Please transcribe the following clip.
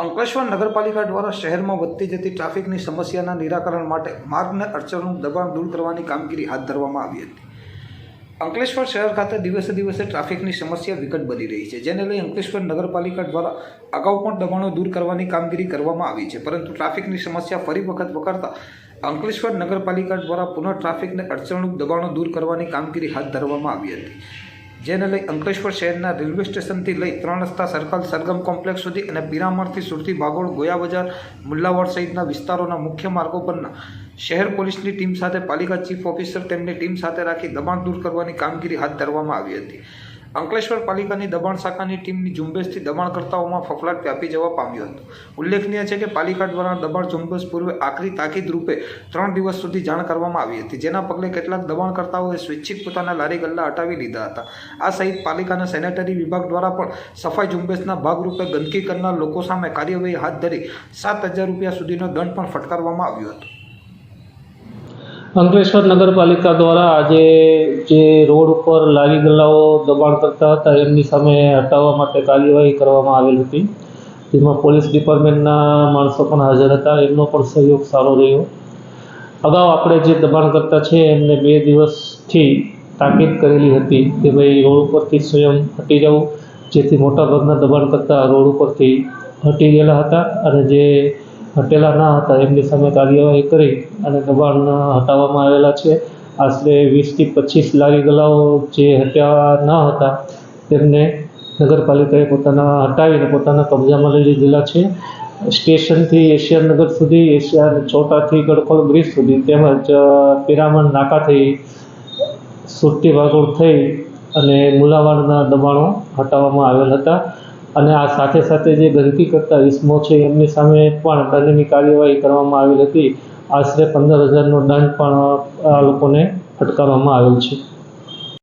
અંકલેશ્વર નગરપાલિકા દ્વારા શહેરમાં વધતી જતી ટ્રાફિકની સમસ્યાના નિરાકરણ માટે માર્ગને અડચણનું દબાણ દૂર કરવાની કામગીરી હાથ ધરવામાં આવી હતી. અંકલેશ્વર શહેર ખાતે દિવસે દિવસે ટ્રાફિકની સમસ્યા વિકટ બની રહી છે, જેને લઈ અંકલેશ્વર નગરપાલિકા દ્વારા અગાઉ પણ દબાણો દૂર કરવાની કામગીરી કરવામાં આવી છે, પરંતુ ટ્રાફિકની સમસ્યા ફરી વખત વકરતા અંકલેશ્વર નગરપાલિકા દ્વારા પુનઃ ટ્રાફિકને અડચણરૂપ દબાણો દૂર કરવાની કામગીરી હાથ ધરવામાં આવી હતી. જેને લઈ અંકલેશ્વર શહેરના રેલવે સ્ટેશનથી લઈ ત્રણ રસ્તા સર્કલ સરગમ કોમ્પ્લેક્સ સુધી અને પીરામણથી સુરતી ભાગોળ ગોયા બજાર મુલ્લાવાડ સહિતના વિસ્તારોના મુખ્ય માર્ગો પરના શહેર પોલીસની ટીમ સાથે પાલિકા ચીફ ઓફિસર તેમની ટીમ સાથે રાખી દબાણ દૂર કરવાની કામગીરી હાથ ધરવામાં આવી હતી. અંકલેશ્વર પાલિકાની દબાણ શાખાની ટીમની ઝુંબેશથી દબાણકર્તાઓમાં ફફડાટ વ્યાપી જવા પામ્યો હતો. ઉલ્લેખનીય છે કે પાલિકા દ્વારા દબાણ ઝુંબેશ પૂર્વે આખરી તાકીદ રૂપે ત્રણ દિવસ સુધી જાણ કરવામાં આવી હતી, જેના પગલે કેટલાક દબાણકર્તાઓએ સ્વૈચ્છિક પોતાના લારી ગલ્લા હટાવી લીધા હતા. આ સહિત પાલિકાના સેનેટરી વિભાગ દ્વારા પણ સફાઈ ઝુંબેશના ભાગરૂપે ગંદકી કરનાર લોકો સામે કાર્યવાહી હાથ ધરી સાત હજાર રૂપિયા સુધીનો દંડ પણ ફટકારવામાં આવ્યો હતો. અંકલેશ્વર નગરપાલિકા દ્વારા આજે જે રોડ ઉપર લારી ગલ્લાઓ દબાણ કરતા હતા, એમની સામે હટાવવા માટે કાર્યવાહી કરવામાં આવેલ હતી. જેમાં પોલીસ ડિપાર્ટમેન્ટના માણસો પણ હાજર હતા, એમનો પણ સહયોગ સારો રહ્યો. અગાઉ આપણે જે દબાણ કરતા છે, એમને બે દિવસથી તાકીદ કરેલી હતી કે ભાઈ રોડ ઉપરથી સ્વયં હટી જવું જેથી મોટાભાગના દબાણ કરતા રોડ ઉપરથી હટી ગયેલા હતા અને જે હટેલા ના હતા, એમની સામે કાર્યવાહી કરી અને દબાણ હટાવવામાં આવેલા છે. આશરે વીસથી પચીસ લારી ગલાઓ જે હટ્યા ન હતા, તેમને નગરપાલિકાએ પોતાના હટાવીને પોતાના કબજામાં લઈ લીધેલા છે. સ્ટેશનથી એશિયાનગર સુધી, એશિયા ચોટાથી ગડખોલ બ્રિજ સુધી તેમજ પિરામણ નાકાથી સુરતી વાગોળ થઈ અને મુલાવાડના દબાણો હટાવવામાં આવેલ હતા. અને આ સાથે સાથે જે ગંદકી કરતા ઇસમો છે, એમની સામે પણ દંડની કાર્યવાહી કરવામાં આવેલ હતી. આશરે પંદર હજારનો દંડ પણ આ લોકોને ફટકારવામાં આવેલ છે.